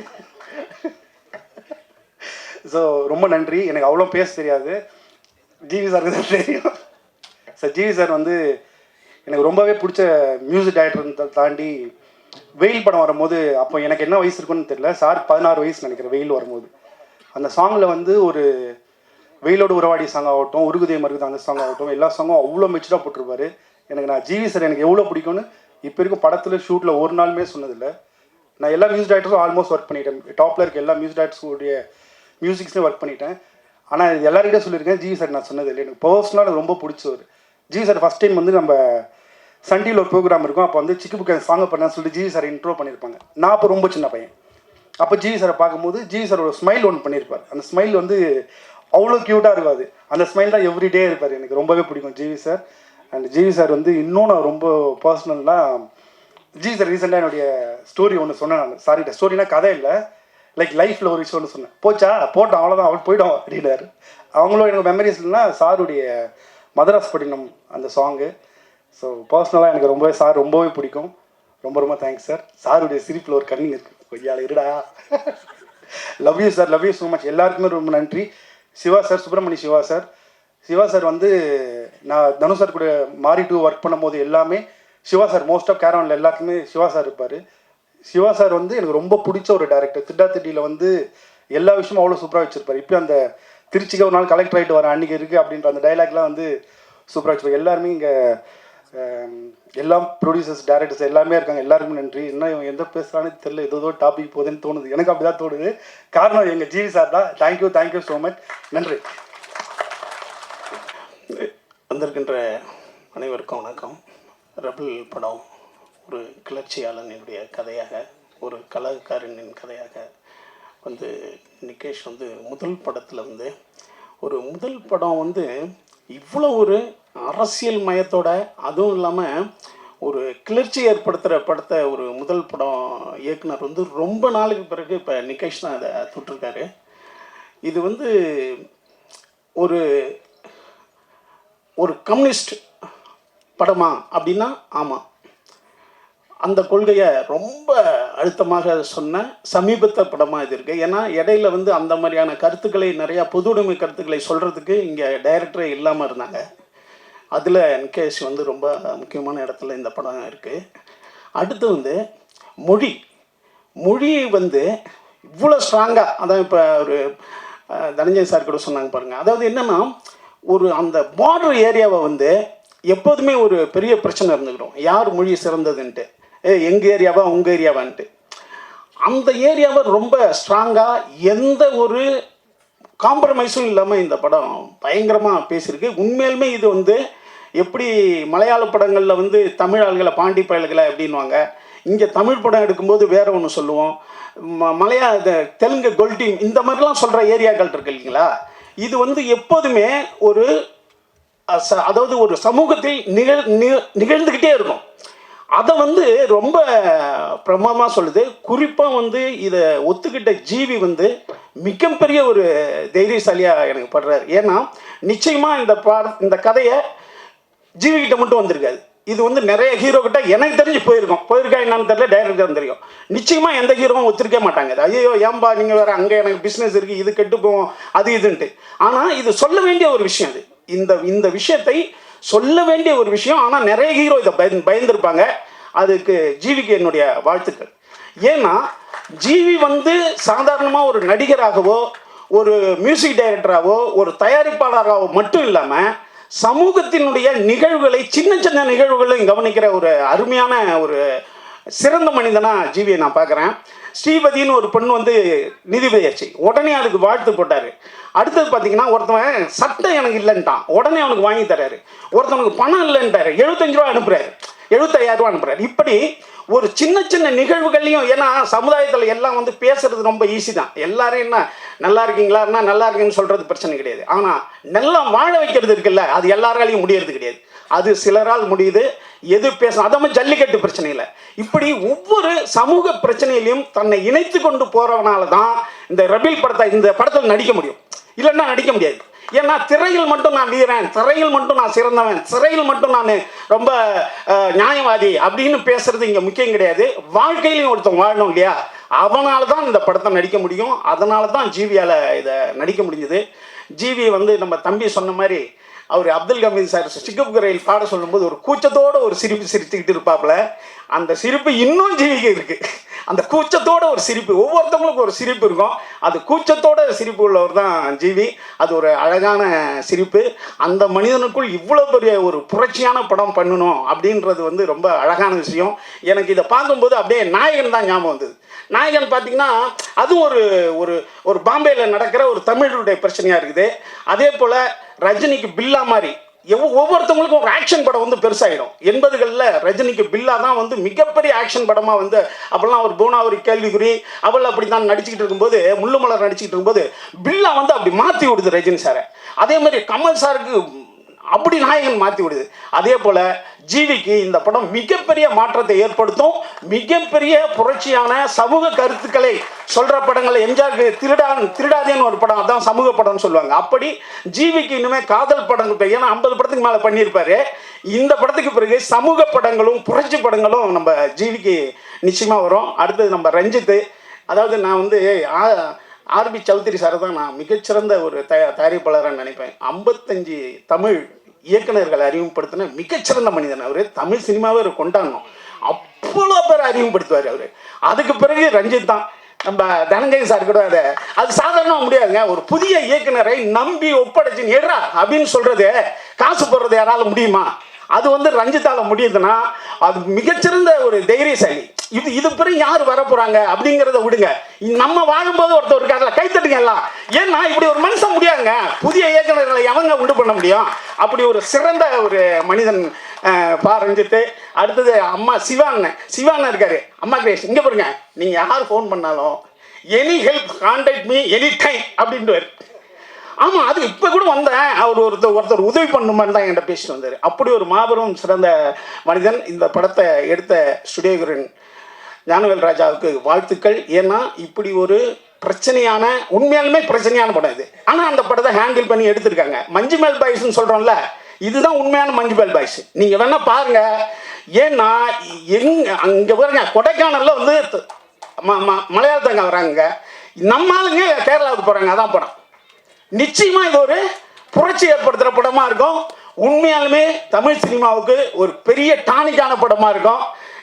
C: ஸோ ரொம்ப நன்றி. எனக்கு அவ்வளோ பேச தெரியாது. ஜிவி சாருக்கு தான் தெரியும். சார் ஜிவி சார் வந்து எனக்கு ரொம்பவே பிடிச்ச மியூசிக் டைரக்டர் தாண்டி வெயில் படம் வரும்போது அப்போ எனக்கு என்ன வயசு இருக்குன்னு தெரியல. சார் பதினாறு வயசு நினைக்கிறேன் வெயில் வரும்போது. அந்த சாங்கில் வந்து ஒரு வெயிலோடு உறவாடி சாங் ஆகட்டும் உருகுதே மருகுது அந்த சாங் ஆகட்டும் எல்லா சாங்கும் அவ்வளோ மெச்சூராக போட்டிருப்பாரு. எனக்கு நான் ஜிவி சார் எனக்கு எவ்வளோ பிடிக்கும்னு இப்போ இருக்கும் படத்தில் ஷூட்டில் ஒரு நாளுமே சொன்னதில்லை. நான் எல்லா மியூசிக் டைரக்டரும் ஆல்மோஸ்ட் ஒர்க் பண்ணிட்டேன். டாப்பில் இருக்க எல்லா மியூசிக் டைரக்டர்ஸுடைய மியூசிக்ஸ்லேயும் ஒர்க் பண்ணிட்டேன். ஆனால் இது எல்லாருக்கிட்டே சொல்லியிருக்கேன் ஜி சார் நான் சொன்னது இல்லை. எனக்கு பர்சனலாக எனக்கு ரொம்ப பிடிச்சவர் ஜி சார் ஃபஸ்ட் டைம் வந்து நம்ம சன் டிவியில் ஒரு ப்ரோக்ராம் இருக்கும். அப்போ வந்து சிக்கு புக்கு சாங் பண்ணான்னு சொல்லிட்டு ஜி சார் இன்ட்ரோ பண்ணியிருப்பாங்க நான் அப்போ ரொம்ப சின்ன பையன். அப்போ ஜி சாரை பார்க்கும்போது ஜி சார் ஒரு ஸ்மைல் ஒன்று பண்ணியிருப்பார் அந்த ஸ்மைல் வந்து அவ்வளோ க்யூட்டாக இருக்காது அந்த ஸ்மைல் தான் எவ்ரிடே இருப்பார். எனக்கு ரொம்பவே பிடிக்கும் GV sir. And GV sir வந்து இன்னும் நான் ரொம்ப பர்சனல்னால் ஜி சார் ரீசெண்டாக என்னுடைய ஸ்டோரி ஒன்று சொன்னேன் நான். சாரிட்ட ஸ்டோரினா கதை இல்லை. லைக் லைஃப்பில் ஒரு விஷயம்னு ஒன்று சொன்னேன். போச்சா? போட்டோம் அவ்வளோதான் அவள் போயிடும் அப்படின்னாரு. அவங்களும் எனக்கு மெமரிஸ் இல்லைன்னா சாருடைய மதராஸ் பட்டினம் அந்த சாங்கு ஸோ பர்சனலாக எனக்கு ரொம்பவே சார் ரொம்பவே பிடிக்கும். ரொம்ப ரொம்ப தேங்க்ஸ் சார். சாருடைய சிரிப்பில் ஒரு கண்ணிங் இருக்குது கொய்யால் இருடா. Love you sir love you so much எல்லாருக்குமே ரொம்ப நன்றி. Siva sir Subramani Siva sir. Siva sir வந்து நான் தனு சார் கூட மாறி டூ ஒர்க் பண்ணும்போது எல்லாமே சிவா சார் மோஸ்ட் ஆஃப் கேரவனில் எல்லாத்துக்குமே சிவா சார் இருப்பார். சிவா சார் வந்து எனக்கு ரொம்ப பிடிச்ச ஒரு டேரக்டர் திட்டா திட்டியில் வந்து எல்லா விஷயமும் அவ்வளோ சூப்பராக வச்சிருப்பார். இப்போ அந்த திருச்சிக்கு ஒரு நாள் கலெக்டர் ஆகிட்டு வர அன்றைக்கி இருக்குது அப்படின்ற அந்த டைலாக்லாம் வந்து சூப்பராக வச்சுருப்பார். எல்லாருமே இங்கே எல்லாம் ப்ரொடியூசர்ஸ் டேரக்டர்ஸ் எல்லாமே இருக்காங்க. எல்லாருக்கும் நன்றி. இன்னும் இவன் எந்த பேசுகிறானே தெரியல. ஏதோ டாபிக் போகுதுன்னு தோணுது. எனக்கு அப்படி தான் தோணுது. காரணம் எங்கள் ஜிவி சார் தான். Thank you thank you so much நன்றி.
D: வந்திருக்கின்ற அனைவருக்கும் வணக்கம். ரபிள் படம் ஒரு கிளர்ச்சியாளனுடைய கதையாக ஒரு கலாக்காரனின் கதையாக வந்து நிகேஷ் வந்து முதல் படத்தில் வந்து ஒரு முதல் படம் வந்து இவ்வளோ ஒரு அரசியல் மயத்தோட அதுவும் இல்லாமல் ஒரு கிளர்ச்சி ஏற்படுத்துகிற படத்தை ஒரு முதல் படம் இயக்குனர் வந்து ரொம்ப நாளுக்கு பிறகு இப்போ நிகேஷ் தான் அதை தொட்டிருக்காரு. இது வந்து ஒரு ஒரு கம்யூனிஸ்ட் படமா அப்படின்னா ஆமாம் அந்த கொள்கையை ரொம்ப அழுத்தமாக சொன்ன சமீபத்த படமாக இது இருக்குது ஏன்னா இடையில வந்து அந்த மாதிரியான கருத்துக்களை நிறையா பொது உடைமை கருத்துக்களை சொல்கிறதுக்கு இங்கே டைரக்டரே இல்லாமல் இருந்தாங்க. அதில் என்கேஎஸ் வந்து ரொம்ப முக்கியமான இடத்துல இந்த படம் இருக்குது அடுத்து வந்து மொழி. மொழி வந்து இவ்வளோ ஸ்ட்ராங்காக அதான் இப்போ ஒரு தனஞ்சய் சார் கூட சொன்னாங்க பாருங்கள் அதாவது என்னென்னா ஒரு அந்த பார்டர் ஏரியாவை வந்து எப்போதுமே ஒரு பெரிய பிரச்சனை இருந்துக்கிறோம் யார் மொழி சிறந்ததுன்ட்டு. எங்கள் ஏரியாவா உங்கள் ஏரியாவான்ட்டு. அந்த ஏரியாவை ரொம்ப ஸ்ட்ராங்காக எந்த ஒரு காம்ப்ரமைஸும் இல்லாமல் இந்த படம் பயங்கரமாக பேசியிருக்கு. உண்மையிலுமே இது வந்து எப்படி மலையாள படங்களில் வந்து தமிழ் ஆள்களை பாண்டி பயல்களை அப்படின்வாங்க இங்கே தமிழ் படம் எடுக்கும்போது வேற ஒன்று சொல்லுவோம். ம மலையா தெலுங்கு கொல்டி இந்த மாதிரிலாம் சொல்கிற ஏரியாக்கள் இருக்கு இல்லைங்களா? இது வந்து எப்போதுமே ஒரு அதாவது ஒரு சமூகத்தில் நிகழ் நிகழ்ந்துக்கிட்டே இருக்கும். அதை வந்து ரொம்ப பிரமாதமாக சொல்லுது. குறிப்பாக வந்து இதை ஒத்துக்கிட்ட ஜீவி வந்து மிகப்பெரிய ஒரு தைரியசாலியாக எனக்கு படுறாரு. ஏன்னா நிச்சயமாக இந்த பாட இந்த கதையை ஜீவிகிட்ட மட்டும் வந்திருக்காது. இது வந்து நிறைய ஹீரோ கிட்ட எனக்கு தெரிஞ்சு போயிருக்கோம். போயிருக்கா என்னன்னு தெரியல டைரக்டர் தெரியும். நிச்சயமாக எந்த ஹீரோவும் ஒத்துருக்க மாட்டாங்க. ஐயோ ஏன்பா நீங்கள் வேறு அங்கே எனக்கு பிஸ்னஸ் இருக்குது இது கெட்டு அது இதுன்ட்டு. ஆனால் இது சொல்ல வேண்டிய ஒரு விஷயம் இது. இந்த இந்த விஷயத்தை சொல்ல வேண்டிய ஒரு விஷயம் ஆனால் நிறைய ஹீரோ இதை பயந்து பயந்துருப்பாங்க. அதுக்கு ஜீவிக்கு என்னுடைய வாழ்த்துக்கள். ஏன்னா ஜீவி வந்து சாதாரணமாக ஒரு நடிகராகவோ ஒரு மியூசிக் டைரக்டராகவோ ஒரு தயாரிப்பாளராகவோ மட்டும் இல்லாமல் சமூகத்தினுடைய நிகழ்வுகளை சின்ன சின்ன நிகழ்வுகளையும் கவனிக்கிற ஒரு அருமையான ஒரு சிறந்த மனிதனாக ஜீவியை நான் பார்க்குறேன். ஸ்ரீபதின்னு ஒரு பெண் வந்து நிதிபதியாச்சு உடனே அதுக்கு வாழ்த்து போட்டார். அடுத்தது பார்த்தீங்கன்னா ஒருத்தவன் சட்டம் எனக்கு இல்லைன்ட்டான். உடனே அவனுக்கு வாங்கி தராரு. ஒருத்தவனுக்கு பணம் இல்லைன்ட்டாரு. எழுபத்தஞ்சு ரூபா அனுப்புறாரு. எழுபத்தையாயிரம் ரூபா அனுப்புறாரு. இப்படி ஒரு சின்ன சின்ன நிகழ்வுகள்லையும் ஏன்னா சமுதாயத்தில் எல்லாம் வந்து பேசுறது ரொம்ப ஈஸி தான். எல்லாரும் என்ன நல்லா இருக்கீங்களான்னா நல்லா இருக்கீங்கன்னு சொல்றது பிரச்சனை கிடையாது. ஆனால் நல்லா வாழ வைக்கிறது இருக்குல்ல அது எல்லாராலையும் முடியறது கிடையாது. அது சிலரால் முடியுது எது பேசணும்? அதாம ஜல்லிக்கட்டு பிரச்சனை இல்லை இப்படி ஒவ்வொரு சமூக பிரச்சனையிலையும் தன்னை இணைத்து கொண்டு போறவனால தான் இந்த ரபில் படத்தை இந்த படத்தில் நடிக்க முடியும். இல்லைன்னா நடிக்க முடியாது. ஏன்னா திரையில் மட்டும் நான் வீரன் திரையில் மட்டும் நான் சிறந்தவன் திரையில் மட்டும் நான் ரொம்ப நியாயவாதி அப்படின்னு பேசுறது இங்கே முக்கியம் கிடையாது. வாழ்க்கையிலையும் ஒருத்தன் வாழணும் இல்லையா? அவனால தான் இந்த படத்தை நடிக்க முடியும். அதனால தான் ஜீவியால் இதை நடிக்க முடிஞ்சது. ஜீவி வந்து நம்ம தம்பி சொன்ன மாதிரி அவர் அப்துல் கமீது சார் சிக்கப் குரையில் பாட சொல்லும்போது ஒரு கூச்சத்தோட ஒரு சிரிப்பு சிரிச்சுக்கிட்டு இருப்பாப்புல. அந்த சிரிப்பு இன்னும் ஜீவிக்க இருக்கு. அந்த கூச்சத்தோட ஒரு சிரிப்பு ஒவ்வொருத்தவங்களுக்கும் ஒரு சிரிப்பு இருக்கும். அது கூச்சத்தோட சிரிப்பு உள்ளவர் தான் ஜீவி. அது ஒரு அழகான சிரிப்பு. அந்த மனிதனுக்குள் இவ்வளோ பெரிய ஒரு புரட்சியான படம் பண்ணணும் அப்படின்றது வந்து ரொம்ப அழகான விஷயம். எனக்கு இதை பார்க்கும்போது அப்படியே நாயகன் தான் ஞாபகம் வந்தது. நாயகன் பார்த்தீங்கன்னா அதுவும் ஒரு ஒரு ஒரு பாம்பேயில் நடக்கிற ஒரு தமிழருடைய பிரச்சனையாக இருக்குது. அதே போல் ரஜினிக்கு பில்லா மாதிரி எவ்வ ஒவ்வொருத்தவங்களுக்கும் ஒரு ஆக்ஷன் படம் வந்து பெருசாகிடும் எண்பதுகளில் ரஜினிக்கு பில்லா தான் வந்து மிகப்பெரிய ஆக்ஷன் படமாக வந்து அப்போல்லாம் ஒரு கேள்விக்குறி அவள் அப்படி தான் நடிச்சுக்கிட்டு இருக்கும்போது முள்ளுமலர் நடிச்சுக்கிட்டு இருக்கும்போது பில்லா வந்து அப்படி மாற்றி விடுது ரஜினி சாரை. அதே மாதிரி கமல் சாருக்கு அப்படி நாயகன் மாற்றி விடுது. அதே போல் ஜீவிக்கு இந்த படம் மிகப்பெரிய மாற்றத்தை ஏற்படுத்தும். மிகப்பெரிய புரட்சியான சமூக கருத்துக்களை சொல்கிற படங்கள் எம்ஜிஆருக்கு திருடா திருடாதேன்னு ஒரு படம் அதான் சமூக படம்னு சொல்லுவாங்க. அப்படி ஜீவிக்கு இனிமேல் காதல் படங்கள் ஏன்னா ஐம்பது படத்துக்கு மேலே பண்ணியிருப்பாரு. இந்த படத்துக்கு பிறகு சமூக படங்களும் புரட்சி படங்களும் நம்ம ஜீவிக்கு நிச்சயமாக வரும். அடுத்தது நம்ம ரஞ்சித்து அதாவது நான் வந்து ஆர்பி சௌத்ரி சார் தான் நான் மிகச்சிறந்த ஒரு த தயாரிப்பாளராக நினைப்பேன். ஐம்பத்தஞ்சு தமிழ் இயக்குனர்களை அறிமுகப்படுத்தின மிகச்சிறந்த மனிதன் அவர். தமிழ் சினிமாவை அவர் கொண்டாடணும். அவ்வளோ பேர் அறிமுகப்படுத்துவார் அவர். அதுக்கு பிறகு ரஞ்சித் தான். நம்ம தனஞ்சய் சார் கூட அதை அது சாதாரணமாக முடியாதுங்க. ஒரு புதிய இயக்குனரை நம்பி ஒப்படைச்சு எடுறா அப்படின்னு சொல்கிறது காசு போடுறது யாரால முடியுமா? அது வந்து ரஞ்சித்தால முடியுதுன்னா அது மிகச்சிறந்த ஒரு தைரியசாலி. இது இது பிறகு யார் வர அப்படிங்கிறத விடுங்க. நம்ம வாழும்போது ஒருத்தர் இருக்காருல கை தட்டுங்க எல்லாம். ஏன்னா இப்படி ஒரு மனுஷன் முடியாதுங்க. புதிய இயக்குநர்களை எவங்க உண்டு பண்ண முடியும்? அப்படி ஒரு சிறந்த ஒரு மனிதன் பா ரஞ்சித்து அடுத்தது அம்மா சிவான்னு சிவான்னு இருக்காரு. அம்மா கிரேஷ் இங்க பாருங்க. நீங்க யார் ஃபோன் பண்ணாலும் any help contact me any time அப்படின்ட்டு ஆமாம் அது இப்போ கூட வந்தேன். அவர் ஒருத்தர் ஒருத்தர் உதவி பண்ணுமான்னு தான் என்கிட்ட பேசிட்டு வந்தார். அப்படி ஒரு மாபெரும் சிறந்த மனிதன் இந்த படத்தை எடுத்த ஸ்டுடியோகரன் ஞானவேல் ராஜாவுக்கு வாழ்த்துக்கள். ஏன்னா இப்படி ஒரு பிரச்சனையான உண்மையாலுமே பிரச்சனையான படம் இது. ஆனால் அந்த படத்தை ஹேண்டில் பண்ணி எடுத்திருக்காங்க. மஞ்சுமேல் பாய்ஸ்ன்னு சொல்கிறோம்ல இதுதான் உண்மையான மஞ்சுமேல் பாய்ஸ் நீங்கள் வேணா பாருங்க. ஏன்னா எங் அங்கே பாருங்க கொடைக்கானலில் வந்து மலையாளத்தங்க வராங்க. நம்ம ஆளுங்க கேரளாவுக்கு போகிறாங்க அதான் படம். நிச்சயமா இது ஒரு புரட்சி ஏற்படுத்துகிற படமா இருக்கும். உண்மையாலுமே தமிழ் சினிமாவுக்கு ஒரு பெரிய டானிக்கான படமா இருக்கும்.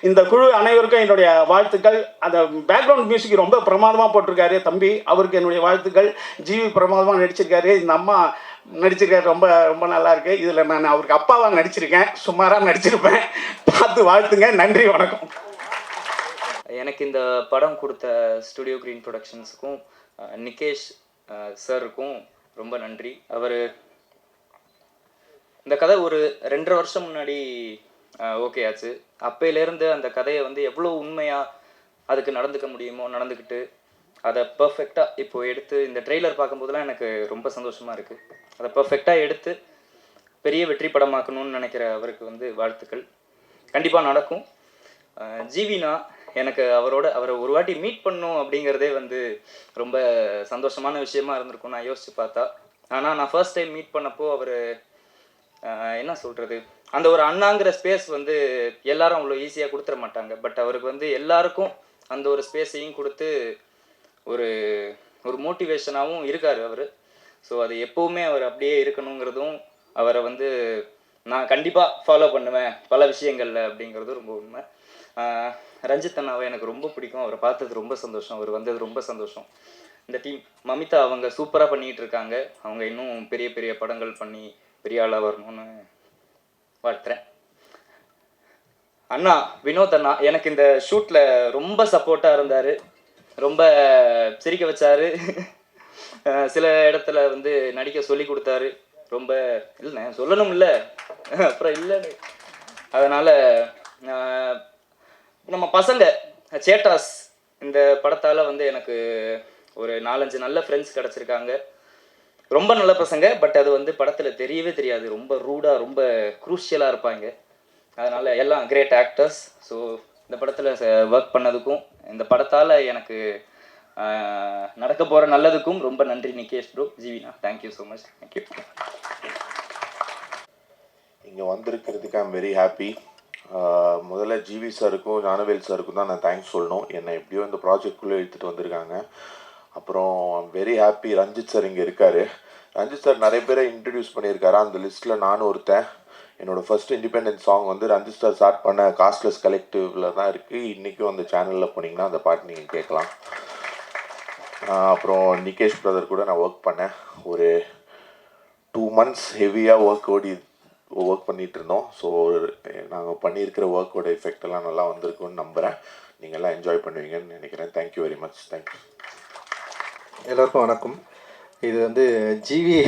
D: இந்த குழு அனைவருக்கும் என்னுடைய வாழ்த்துக்கள். அந்த பேக்ரவுண்ட் மியூசிக் ரொம்ப பிரமாதமாக போட்டிருக்காரு தம்பி. அவருக்கு என்னுடைய வாழ்த்துக்கள். ஜிவி பிரமாதமாக நடிச்சிருக்காரு. இந்த அம்மா நடிச்சிருக்காரு. ரொம்ப ரொம்ப நல்லா இருக்கு. இதில் நான் அவருக்கு அப்பாவாக நடிச்சிருக்கேன். சுமாராக நடிச்சிருப்பேன். பார்த்து வாழ்த்துங்க. நன்றி வணக்கம்.
E: எனக்கு இந்த படம் கொடுத்த ஸ்டுடியோ கிரீன் ப்ரொடக்ஷன்ஸுக்கும் நிகேஷ் சருக்கும் சாருக்கும் ரொம்ப நன்றி. அவர் இந்த கதை ஒரு ரெண்டரை வருஷம் முன்னாடி ஓகே ஆச்சு. அப்பையிலேருந்து அந்த கதையை வந்து எவ்வளோ உண்மையாக அதுக்கு நடந்துக்க முடியுமோ நடந்துக்கிட்டு அதை பர்ஃபெக்டாக இப்போ எடுத்து இந்த ட்ரெய்லர் பார்க்கும்போதெல்லாம் எனக்கு ரொம்ப சந்தோஷமாக இருக்குது அதை பர்ஃபெக்டாக எடுத்து பெரிய வெற்றி படமாக்கணும்னு நினைக்கிற அவருக்கு வந்து வாழ்த்துக்கள். கண்டிப்பாக நடக்கும். ஜீவினா எனக்கு அவரோட அவரை ஒரு வாட்டி மீட் பண்ணும் அப்படிங்கிறதே வந்து ரொம்ப சந்தோஷமான விஷயமா இருந்திருக்கும் நான் யோசிச்சு பார்த்தா. ஆனால் நான் ஃபர்ஸ்ட் டைம் மீட் பண்ணப்போ அவர் என்ன சொல்கிறது அந்த ஒரு அண்ணாங்கிற ஸ்பேஸ் வந்து எல்லாரும் அவ்வளோ ஈஸியாக கொடுத்துட மாட்டாங்க. பட் அவருக்கு வந்து எல்லாருக்கும் அந்த ஒரு ஸ்பேஸையும் கொடுத்து ஒரு ஒரு மோட்டிவேஷனாகவும் இருக்கார் அவர். ஸோ அது எப்போவுமே அவர் அப்படியே இருக்கணுங்கிறதும் அவரை வந்து நான் கண்டிப்பாக ஃபாலோ பண்ணுவேன் பல விஷயங்களில் அப்படிங்கிறதும் ரொம்ப உண்மை. ரஞ்சித் அண்ணாவை எனக்கு ரொம்ப பிடிக்கும். அவரை பார்த்தது ரொம்ப சந்தோஷம். அவர் வந்தது ரொம்ப சந்தோஷம். இந்த டீம் மமிதா அவங்க சூப்பராக பண்ணிகிட்டு இருக்காங்க. அவங்க இன்னும் பெரிய பெரிய படங்கள் பண்ணி பெரிய ஆளாக வரணும்னு வாழ்த்துறேன். அண்ணா வினோத் அண்ணா எனக்கு இந்த ஷூட்டில் ரொம்ப சப்போர்ட்டாக இருந்தார். ரொம்ப சிரிக்க வச்சாரு. சில இடத்துல வந்து நடிக்க சொல்லி கொடுத்தாரு. ரொம்ப இல்லைண்ணே இல்லை அப்புறம் இல்லைன்னு அதனால் நம்ம பசங்க சேட்டாஸ் இந்த படத்தால் வந்து எனக்கு ஒரு நாலஞ்சு நல்ல ஃப்ரெண்ட்ஸ் கிடச்சிருக்காங்க. ரொம்ப நல்ல பசங்க பட் அது வந்து படத்தில் தெரியவே தெரியாது. ரொம்ப ரூடாக ரொம்ப குரூஷியலாக இருப்பாங்க. அதனால் எல்லாம் கிரேட் ஆக்டர்ஸ் ஸோ இந்த படத்தில் ஒர்க் பண்ணதுக்கும் இந்த படத்தால் எனக்கு நடக்க போகிற நல்லதுக்கும் ரொம்ப நன்றி Nikesh bro ஜீவினா thank you so much thank you
F: இங்கே வந்திருக்கிறதுக்கு ஐம் வெரி ஹாப்பி முதல்ல ஜிவி சாருக்கும் ஞானவேல் சாருக்கும் தான் நான் தேங்க்ஸ் சொல்லணும். என்னை எப்படியோ இந்த ப்ராஜெக்ட்குள்ளே இழுத்துட்டு வந்திருக்காங்க. அப்புறம் வெரி ஹாப்பி ரஞ்சித் சார் இங்கே இருக்கார். ரஞ்சித் சார் நிறைய பேரை இன்ட்ரடியூஸ் பண்ணியிருக்காரு. அந்த லிஸ்ட்டில் நானும் ஒருத்தன். என்னோடய ஃபஸ்ட் இண்டிபெண்டன்ஸ் சாங் வந்து ரஞ்சித் சார் ஸ்டார்ட் பண்ண காஸ்ட்லெஸ் கலெக்டிவில் தான் இருக்குது இன்றைக்கும் அந்த சேனலில் போனீங்கன்னா அந்த பாட்டு நீங்கள் கேட்கலாம். அப்புறம் நிகேஷ் பிரதர் கூட நான் ஒர்க் பண்ணேன். ஒரு டூ மந்த்ஸ் ஹெவியாக ஒர்க் ஓடி ஒர்க் பண்ணிகிட்டு இருந்தோம் ஸோ நாங்கள் பண்ணியிருக்கிற ஒர்க்கோட எஃபெக்ட் எல்லாம் நல்லா வந்திருக்குன்னு நம்புகிறேன் நீங்கள் எல்லாம் என்ஜாய் பண்ணுவீங்கன்னு நினைக்கிறேன். தேங்க்யூ வெரி மச் தேங்க்யூ
G: எல்லாருக்கும் வணக்கம். இது வந்து ஜிவி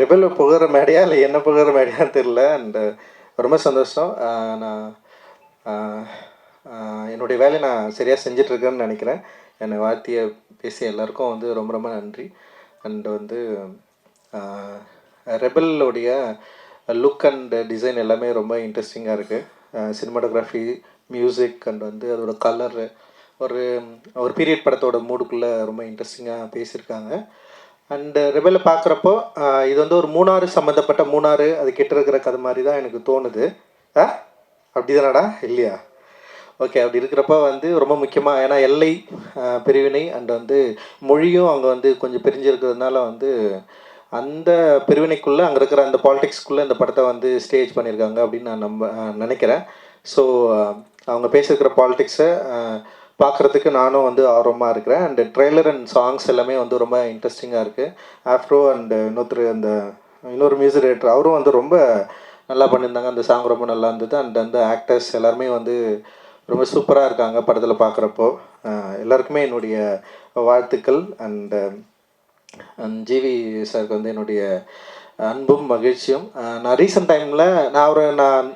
G: ரிபல் புகழ மேடையா இல்லை என்ன புகழ மேடையான்னு தெரில அண்ட் ரொம்ப சந்தோஷம். நான் என்னுடைய வேலையை நான் சரியாக செஞ்சிட்ருக்கேன்னு நினைக்கிறேன். என்னை வாழ்த்திய பேசிய எல்லாருக்கும் வந்து ரொம்ப ரொம்ப நன்றி. அண்ட் வந்து ரெபலுடைய லுக் அண்ட் டிசைன் எல்லாமே ரொம்ப இன்ட்ரெஸ்டிங்காக இருக்குது சினிமாட்டோகிராஃபி மியூசிக் அண்ட் வந்து அதோட கலரு ஒரு ஒரு பீரியட் படத்தோட மூடுக்குள்ளே ரொம்ப இன்ட்ரெஸ்டிங்காக பேசியிருக்காங்க. Uh, அண்டு ரெபலை பார்க்குறப்போ uh, இது வந்து ஒரு மூணாறு சம்மந்தப்பட்ட மூணாறு அது கிட்ட இருக்கிற கதை மாதிரி தான் எனக்கு தோணுது. ஆ? அப்படி தானடா இல்லையா? ஓகே அப்படி இருக்கிறப்ப வந்து ரொம்ப முக்கியமாக ஏன்னா எல்லை uh, பிரிவினை அண்ட் வந்து மொழியும் அங்கே வந்து கொஞ்சம் பிரிஞ்சிருக்கிறதுனால வந்து அந்த பிரிவினைக்குள்ளே அங்கே இருக்கிற அந்த பாலிடிக்ஸ்க்குள்ளே இந்த படத்தை வந்து ஸ்டேஜ் பண்ணியிருக்காங்க அப்படின்னு நான் நம்ப நினைக்கிறேன். ஸோ அவங்க பேசியிருக்கிற பாலிடிக்ஸை பார்க்குறதுக்கு நானும் வந்து ஆர்வமாக இருக்கிறேன். அண்ட் ட்ரெய்லர் அண்ட் சாங்ஸ் எல்லாமே வந்து ரொம்ப இன்ட்ரெஸ்டிங்காக இருக்குது ஆஃப்ரோ அண்ட் இன்னொருத்தர் அந்த இன்னொரு மியூசிக் டைரக்டர் அவரும் வந்து ரொம்ப நல்லா பண்ணியிருந்தாங்க. அந்த சாங் ரொம்ப நல்லா இருந்தது. அண்ட் அந்த ஆக்டர்ஸ் எல்லாருமே வந்து ரொம்ப சூப்பராக இருக்காங்க படத்தில் பார்க்குறப்போ. எல்லாருக்குமே என்னுடைய வாழ்த்துக்கள். அண்டு ஜிவி சாருக்கு வந்து என்னுடைய அன்பும் மகிழ்ச்சியும். நான் ரீசெண்ட் டைமில் நான் அவரை நான்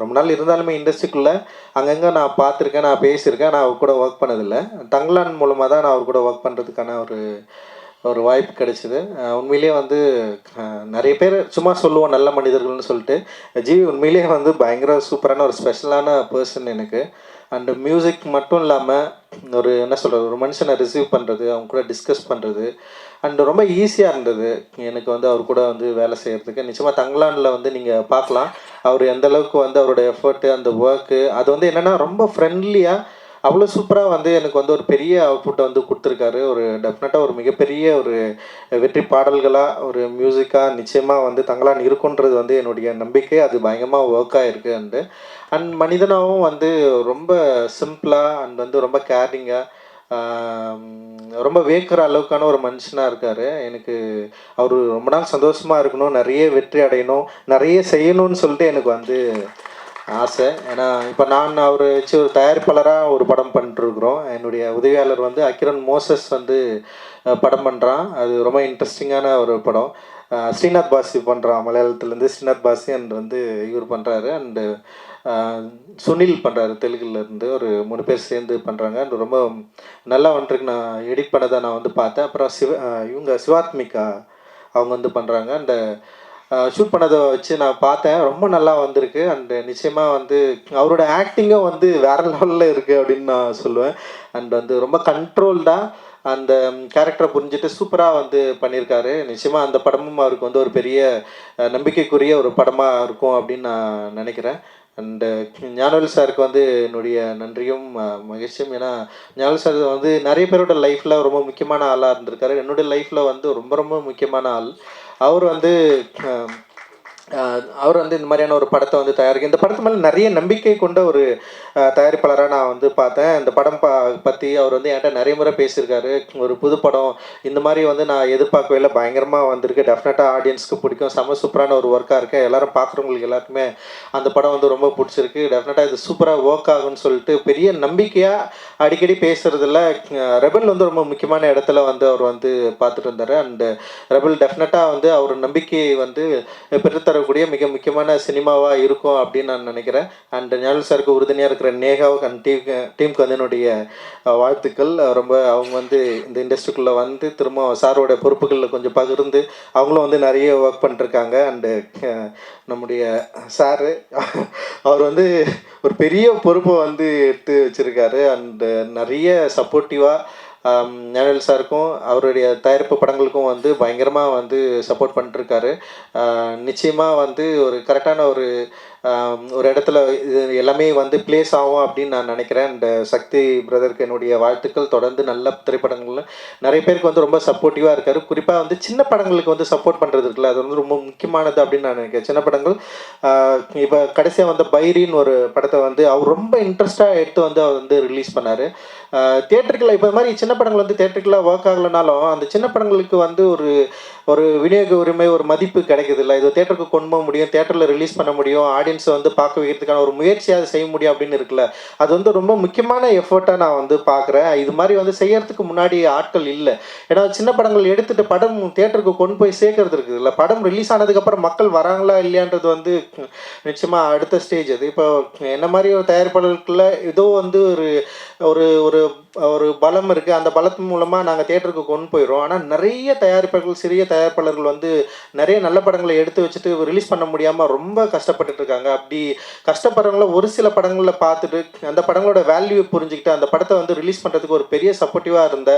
G: ரொம்ப நாள் இருந்தாலுமே இண்டஸ்ட்ரிக்குள்ளே அங்கங்கே நான் பார்த்துருக்கேன் நான் பேசியிருக்கேன் நான் அவர் கூட ஒர்க் பண்ணதில்லை. தங்கலான் மூலமாக தான் நான் அவர் கூட ஒர்க் பண்ணுறதுக்கான ஒரு ஒரு வாய்ப்பு கிடைச்சிது. உண்மையிலேயே வந்து நிறைய பேர் சும்மா சொல்லுவோம் நல்ல மனிதர்கள்னு சொல்லிட்டு. ஜிவி உண்மையிலேயே வந்து பயங்கர சூப்பரான ஒரு ஸ்பெஷலான பர்சன் எனக்கு. அண்டு மியூசிக் மட்டும் இல்லாமல் ஒரு என்ன சொல்கிறது ஒரு மனுஷனை ரிசீவ் பண்ணுறது அவங்க கூட டிஸ்கஸ் பண்ணுறது அண்ட் ரொம்ப ஈஸியாக இருந்தது. எனக்கு வந்து அவர் கூட வந்து வேலை செய்கிறதுக்கு நிச்சயமாக தங்கலானில் வந்து நீங்கள் பார்க்கலாம். அவர் எந்த அளவுக்கு வந்து அவரோட எஃபர்ட்டு அந்த ஒர்க்கு அது வந்து என்னென்னா ரொம்ப ஃப்ரெண்ட்லியாக அவ்வளோ சூப்பராக வந்து எனக்கு வந்து ஒரு பெரிய அவுட்புட்டை வந்து கொடுத்துருக்காரு. ஒரு டெஃபினட்டாக ஒரு மிகப்பெரிய ஒரு வெற்றி பாடல்களாக ஒரு மியூசிக்காக நிச்சயமாக வந்து தங்களான் இருக்குன்றது வந்து என்னுடைய நம்பிக்கை. அது பயங்கரமாக ஒர்க் ஆகிருக்கு அண்டு அண்ட் மனிதனாகவும் வந்து ரொம்ப சிம்பிளாக அண்ட் வந்து ரொம்ப கேரிங்காக ரொம்ப வேக்கிற அளவுக்கான ஒரு மனுஷனாக இருக்கார். எனக்கு அவர் ரொம்ப நாள் சந்தோஷமாக இருக்கணும் நிறைய வெற்றி அடையணும் நிறைய செய்யணும்னு சொல்லிட்டு எனக்கு வந்து ஆசை. ஏன்னா இப்போ நான் அவர் வச்சு ஒரு தயாரிப்பாளராக ஒரு படம் பண்ணிட்டுருக்குறோம். என்னுடைய உதவியாளர் வந்து அக்கிரன் மோசஸ் வந்து படம் பண்ணுறான் அது ரொம்ப இன்ட்ரெஸ்டிங்கான ஒரு படம். ஸ்ரீநாத் பாசி பண்ணுறான் மலையாளத்துலேருந்து ஸ்ரீநாத் பாசி அண்ட் வந்து இவர் பண்ணுறாரு அண்டு சுனில் பண்ணுறாரு தெலுங்குலேருந்து. ஒரு மூணு பேர் சேர்ந்து பண்ணுறாங்க அண்ட் ரொம்ப நல்லா வந்துருக்கு. நான் எடிட் பண்ணதை நான் வந்து பார்த்தேன். அப்புறம் சிவ இவங்க சிவாத்மிகா அவங்க வந்து பண்ணுறாங்க அந்த ஷூட் பண்ணதை வச்சு நான் பார்த்தேன். ரொம்ப நல்லா வந்திருக்கு. அண்டு நிச்சயமாக வந்து அவரோட ஆக்டிங்கும் வந்து வேற லெவலில் இருக்குது அப்படின்னு நான் சொல்லுவேன். அண்ட் வந்து ரொம்ப கண்ட்ரோல்டாக அந்த கேரக்டரை புரிஞ்சுட்டு சூப்பராக வந்து பண்ணியிருக்காரு. நிச்சயமாக அந்த படமும் அவருக்கு வந்து ஒரு பெரிய நம்பிக்கைக்குரிய ஒரு படமாக இருக்கும் அப்படின்னு நான் நினைக்கிறேன். அண்டு ஞானவேல் சாருக்கு வந்து என்னுடைய நன்றியும் மகிழ்ச்சியும். ஏன்னா ஞானவேல் சார் வந்து நிறைய பேரோட லைஃப்பில் ரொம்ப முக்கியமான ஆளாக இருந்திருக்காரு. என்னுடைய லைஃப்பில் வந்து ரொம்ப ரொம்ப முக்கியமான ஆள். அவர் வந்து அவர் வந்து இந்த மாதிரியான ஒரு படத்தை வந்து தயாரிக்க இந்த படத்து மேலே நிறைய நம்பிக்கை கொண்ட ஒரு தயாரிப்பாளராக நான் வந்து பார்த்தேன். இந்த படம் பா பற்றி அவர் வந்து என்கிட்ட நிறைய முறை பேசியிருக்காரு. ஒரு புது படம். இந்த மாதிரி வந்து நான் எதிர்பார்க்கவே இல்லை. பயங்கரமாக வந்திருக்கு. டெஃபினட்டாக ஆடியன்ஸ்க்கு பிடிக்கும். செம சூப்பரான ஒரு ஒர்க்காக இருக்கேன் எல்லாரும் பார்க்குறவங்களுக்கு எல்லாருக்குமே அந்த படம் வந்து ரொம்ப பிடிச்சிருக்கு. டெஃபினட்டாக இது சூப்பராக ஒர்க் ஆகும்னு சொல்லிட்டு பெரிய நம்பிக்கையாக அடிக்கடி பேசுகிறதில்ல ரெபல் வந்து ரொம்ப முக்கியமான இடத்துல வந்து அவர் வந்து பார்த்துட்டு இருந்தார். அண்டு ரெபல் டெஃபினட்டாக வந்து அவர் நம்பிக்கையை வந்து பெருத்த தரக்கூடிய மிக முக்கியமான சினிமாவாக இருக்கும் அப்படின்னு நான் நினைக்கிறேன். அண்ட் ஞானல் சாருக்கு உறுதுணையாக இருக்கிற நேகாவுக்கு அண்ட் டீம் டீமுக்கு வந்து என்னுடைய வாழ்த்துக்கள். ரொம்ப அவங்க வந்து இந்த இண்டஸ்ட்ரிக்குள்ளே வந்து திரும்ப சாரோட பொறுப்புகளில் கொஞ்சம் பகிர்ந்து அவங்களும் வந்து நிறைய ஒர்க் பண்ணிருக்காங்க. அண்டு நம்முடைய சாரு அவர் வந்து ஒரு பெரிய பொறுப்பை வந்து எடுத்து வச்சுருக்காரு. அண்டு நிறைய சப்போர்ட்டிவாக ஞானல் சாருக்கும் அவருடைய தயாரிப்பு படங்களுக்கும் வந்து பயங்கரமாக வந்து சப்போர்ட் பண்ணிட்டுருக்காரு. நிச்சயமாக வந்து ஒரு கரெக்டான ஒரு ஒரு இடத்துல இது எல்லாமே வந்து ப்ளேஸ் ஆகும் அப்படின்னு நான் நினைக்கிறேன். அண்ட் சக்தி பிரதருக்கு என்னுடைய வாழ்த்துக்கள். தொடர்ந்து நல்ல திரைப்படங்கள் நிறைய பேருக்கு வந்து ரொம்ப சப்போர்ட்டிவாக இருக்காரு. குறிப்பாக வந்து சின்ன படங்களுக்கு வந்து சப்போர்ட் பண்ணுறது இருக்குல்ல அது வந்து ரொம்ப முக்கியமானது அப்படின்னு நான் நினைக்கிறேன். சின்ன படங்கள் இப்போ கடைசியாக வந்த பைரின்னு ஒரு படத்தை வந்து அவர் ரொம்ப இன்ட்ரெஸ்டாக எடுத்து வந்து அவர் வந்து ரிலீஸ் பண்ணார். தேட்டருக்குள்ள இப்போ மாதிரி சின்ன படங்கள் வந்து தேட்டருக்குள்ள ஒர்க் ஆகலைனாலும் அந்த சின்ன படங்களுக்கு வந்து ஒரு ஒரு விநியோக உரிமை ஒரு மதிப்பு கிடைக்குது இல்லை இது தேட்டருக்கு கொண்டு போக முடியும் தேட்டரில் ரிலீஸ் பண்ண முடியும் ஆடியன்ஸை வந்து பார்க்க வைக்கிறதுக்கான ஒரு முயற்சியாக செய்ய முடியும் அப்படின்னு இருக்குல்ல. அது வந்து ரொம்ப முக்கியமான எஃபர்ட்டாக நான் வந்து பார்க்குறேன். இது மாதிரி வந்து செய்யறதுக்கு முன்னாடி ஆட்கள் இல்லை. ஏன்னா சின்ன படங்கள் எடுத்துட்டு படம் தேட்டருக்கு கொண்டு போய் சேர்க்கறது இருக்குது இல்லை படம் ரிலீஸ் ஆனதுக்கப்புறம் மக்கள் வராங்களா இல்லையான்றது வந்து நிச்சயமாக அடுத்த ஸ்டேஜ் அது. இப்போ என்ன மாதிரி ஒரு தயாரிப்பாளர்களுக்குள்ள ஏதோ வந்து ஒரு ஒரு ஒரு பலம் இருக்குது அந்த பலத்தின் மூலமாக நாங்கள் தேட்டருக்கு கொண்டு போயிடும் ஆனால் நிறைய தயாரிப்பாளர்கள் சிறிய தயாரிப்பாளர்கள் வந்து நிறைய நல்ல படங்களை எடுத்து வச்சுட்டு ரிலீஸ் பண்ண முடியாமல் ரொம்ப கஷ்டப்பட்டுட்டு இருக்காங்க. அப்படி கஷ்டப்படுறவங்கள ஒரு சில படங்களில் பார்த்துட்டு அந்த படங்களோட வேல்யூ புரிஞ்சுக்கிட்டு அந்த படத்தை வந்து ரிலீஸ் பண்ணுறதுக்கு ஒரு பெரிய சப்போர்ட்டிவாக இருந்த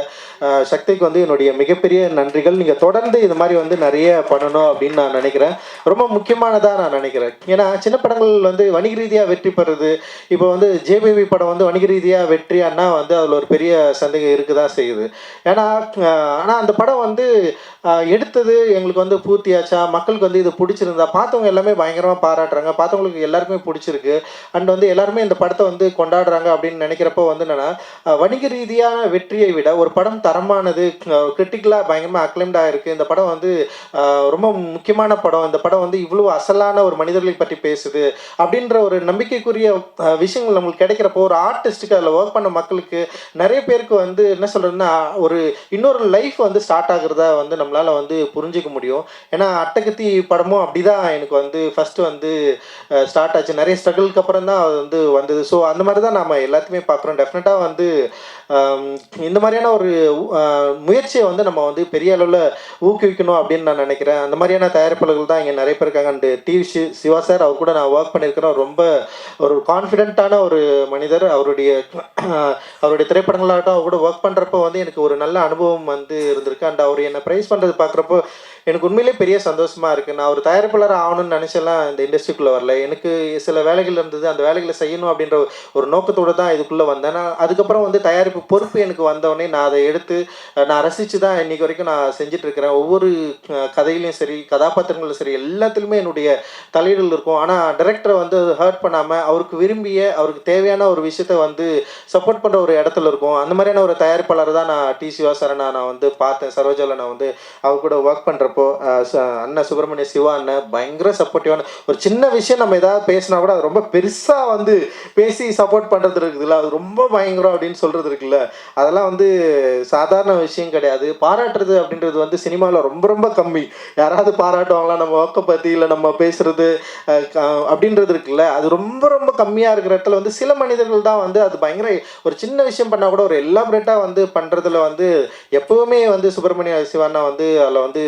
G: சக்திக்கு வந்து என்னுடைய மிகப்பெரிய நன்றிகள். நீங்கள் தொடர்ந்து இது மாதிரி வந்து நிறைய பண்ணணும் அப்படின்னு நான் நினைக்கிறேன். ரொம்ப முக்கியமானதாக நான் நினைக்கிறேன். ஏன்னா சின்ன படங்கள் வந்து வணிக ரீதியாக வெற்றி பெறுது. இப்போ வந்து ஜேபிபி படம் வந்து வணிக ரீதியாக வெற்றியானா வந்து அதில் ஒரு பெரிய சந்தேகம் இருக்க தான் செய்யுது. ஏன்னா ஆனால் அந்த படம் வந்து எடுத்தது எங்களுக்கு வந்து பூர்த்தியாச்சா? மக்களுக்கு வந்து இது பிடிச்சிருந்தா? பார்த்தவங்க எல்லாமே பயங்கரமாக பாராட்டுறாங்க. பார்த்தவங்களுக்கு எல்லாருக்குமே பிடிச்சிருக்கு. அண்ட் வந்து எல்லாருமே இந்த படத்தை வந்து கொண்டாடுறாங்க அப்படின்னு நினைக்கிறப்போ வந்து என்னென்னா வணிக ரீதியான வெற்றியை விட ஒரு படம் தரமானது கிரிட்டிக்கலாக பயங்கரமாக அக்ளைம்டாக இருக்குது இந்த படம் வந்து ரொம்ப முக்கியமான படம். இந்த படம் வந்து இவ்வளோ அசலான ஒரு மனிதர்களை பற்றி பேசுது. அப்படின்ற ஒரு நம்பிக்கைக்குரிய விஷயங்கள் நம்மளுக்கு கிடைக்கிறப்போ ஒரு ஆர்டிஸ்ட்டுக்கு அதில் ஒர்க் பண்ண மக்களுக்கு நிறைய பேருக்கு வந்து என்ன சொல்கிறதுன்னா ஒரு இன்னொரு லைஃப் வந்து ஸ்டார்ட் ஆகுறதா வந்து நம்மளால் வந்து புரிஞ்சிக்க முடியும். ஏன்னா அட்டகத்தி படமும் அப்படி தான் எனக்கு வந்து ஃபஸ்ட்டு வந்து ஸ்டார்ட் ஆச்சு. நிறைய ஸ்ட்ரகிளுக்கு அப்புறம் தான் அது வந்து வந்தது. ஸோ அந்த மாதிரி தான் நம்ம எல்லாத்தையுமே பார்க்குறோம். டெஃபினட்டாக வந்து இந்த மாதிரியான ஒரு முயற்சியை வந்து நம்ம வந்து பெரிய அளவில் ஊக்குவிக்கணும் அப்படின்னு நான் நினைக்கிறேன். அந்த மாதிரியான தயாரிப்பாளர்கள் தான் இங்கே நிறைய பேர் இருக்காங்க. அண்டு டி சிவா சார் அவர் கூட நான் ஒர்க் பண்ணியிருக்கிறேன். ரொம்ப ஒரு கான்ஃபிடென்ட்டான ஒரு மனிதர். அவருடைய அவருடைய திரைப்படங்களாகட்டும் அவர் கூட ஒர்க் பண்ணுறப்போ வந்து எனக்கு ஒரு நல்ல அனுபவம் வந்து இருந்திருக்கு. அண்ட் அவர் என்னை ப்ரைஸ் பண்ணுறது பார்க்குறப்போ எனக்கு உண்மையிலே பெரிய சந்தோஷமாக இருக்குது நான் ஒரு தயாரிப்பாளர் ஆகணும்னு நினச்செல்லாம் இந்த இண்டஸ்ட்ரிக்குள்ளே வரல. எனக்கு சில வேலைகள் இருந்தது. அந்த வேலைகளை செய்யணும் அப்படின்ற ஒரு நோக்கத்தோடு தான் இதுக்குள்ளே வந்தேன். நான் அதுக்கப்புறம் வந்து தயாரிப்பு பொறுப்பு எனக்கு வந்தவொடனே நான் அதை எடுத்து நான் ரசித்து தான் இன்னைக்கு வரைக்கும் நான் செஞ்சுட்டு இருக்கிறேன். ஒவ்வொரு கதையிலையும் சரி கதாபாத்திரங்களும் சரி எல்லாத்துலேயுமே என்னுடைய தலையீடுகள் இருக்கும். ஆனால் டைரக்டரை வந்து ஹர்ட் பண்ணாமல் அவருக்கு விரும்பிய அவருக்கு தேவையான ஒரு விஷயத்த வந்து சப்போர்ட் பண்ணுற ஒரு இடத்துல இருக்கும். அந்த மாதிரியான ஒரு தயாரிப்பாளர் தான் நான் டி சிவா சரணா நான் வந்து பார்த்தேன். சரோஜாவில் நான் வந்து அவர் கூட ஒர்க் பண்ணுறப்ப அண்ணன் சுப்பிரமணிய சிவா அண்ணன் பயங்கர சப்போர்ட்டிவான ஒரு சின்ன விஷயம் நம்ம ஏதாவது பேசினா கூட அது ரொம்ப பெருசாக வந்து பேசி சப்போர்ட் பண்ணுறது இருக்குதுல்ல. அது ரொம்ப பயங்கரம் அப்படின்னு சொல்கிறது இருக்குல்ல. அதெல்லாம் வந்து சாதாரண விஷயம் கிடையாது. பாராட்டுறது அப்படின்றது வந்து சினிமாவில் ரொம்ப ரொம்ப கம்மி. யாராவது பாராட்டுவாங்களா? நம்ம ஒர்க்கை பற்றி இல்லை நம்ம பேசுறது அப்படின்றது இருக்குல்ல. அது ரொம்ப ரொம்ப கம்மியாக இருக்கிற இடத்துல வந்து சில மனிதர்கள் தான் வந்து அது பயங்கர ஒரு சின்ன விஷயம் பண்ணால் கூட ஒரு எல்லாபரேட்டாக வந்து பண்ணுறதுல வந்து எப்போவுமே வந்து சுப்பிரமணிய சிவானா வந்து அதில் வந்து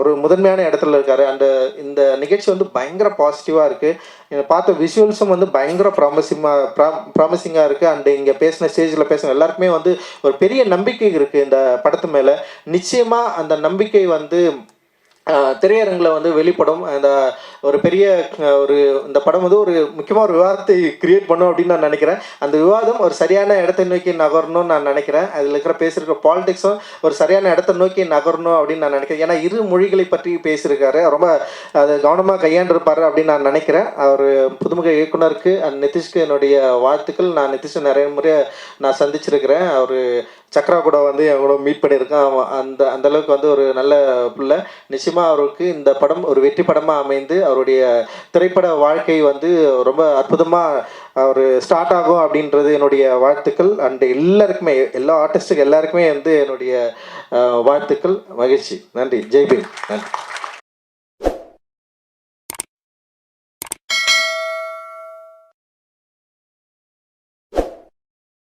G: ஒரு முதன்மையான இடத்துல இருக்காரு. அந்த இந்த நிகழ்ச்சி வந்து பயங்கர பாசிட்டிவாக இருக்குது பார்த்த விஷுவல்ஸும் வந்து பயங்கர ப்ராமிசிங்காக ப்ரா ப்ராமிசிங்காக இருக்குது அண்ட் இங்கே பேசின ஸ்டேஜில் பேசின எல்லாருக்குமே வந்து ஒரு பெரிய நம்பிக்கை இருக்குது இந்த படத்து மேலே. நிச்சயமாக அந்த நம்பிக்கை வந்து திரையரங்கில் வந்து வெளிப்படும் அந்த ஒரு பெரிய ஒரு இந்த படம் வந்து ஒரு முக்கியமாக ஒரு விவாதத்தை கிரியேட் பண்ணும் அப்படின்னு நான் நினைக்கிறேன். அந்த விவாதம் ஒரு சரியான இடத்தை நோக்கி நகரணும்னு நான் நினைக்கிறேன். அதில் இருக்கிற பேசியிருக்கிற பாலிடிக்ஸும் ஒரு சரியான இடத்தை நோக்கி நகரணும் அப்படின்னு நான் நினைக்கிறேன். ஏன்னா இரு மொழிகளை பற்றி பேசியிருக்காரு. ரொம்ப அதை கவனமாக கையாண்டிருப்பார் அப்படின்னு நான் நினைக்கிறேன். அவர் புதுமுக இயக்குனருக்கு அண்ட் நிதிஷ்க்கு என்னுடைய வாழ்த்துக்கள். நான் நிதிஷை நிறைய முறை நான் சந்திச்சிருக்கிறேன். அவர் சக்ரா கூட வந்து என் கூட மீட் பண்ணியிருக்கேன். அவன் அந்த அந்த அளவுக்கு வந்து ஒரு நல்ல பிள்ளை. நிச்சயமாக அவருக்கு இந்த படம் ஒரு வெற்றி படமாக அமைந்து அவருடைய திரைப்பட வாழ்க்கை வந்து ரொம்ப அற்புதமாக அவர் ஸ்டார்ட் ஆகும் அப்படின்றது என்னுடைய வாழ்த்துக்கள். அண்டு எல்லாருக்குமே எல்லா ஆர்டிஸ்ட்டுக்கு எல்லாருக்குமே வந்து என்னுடைய வாழ்த்துக்கள். மகிழ்ச்சி. நன்றி. ஜெய்பீம். நன்றி.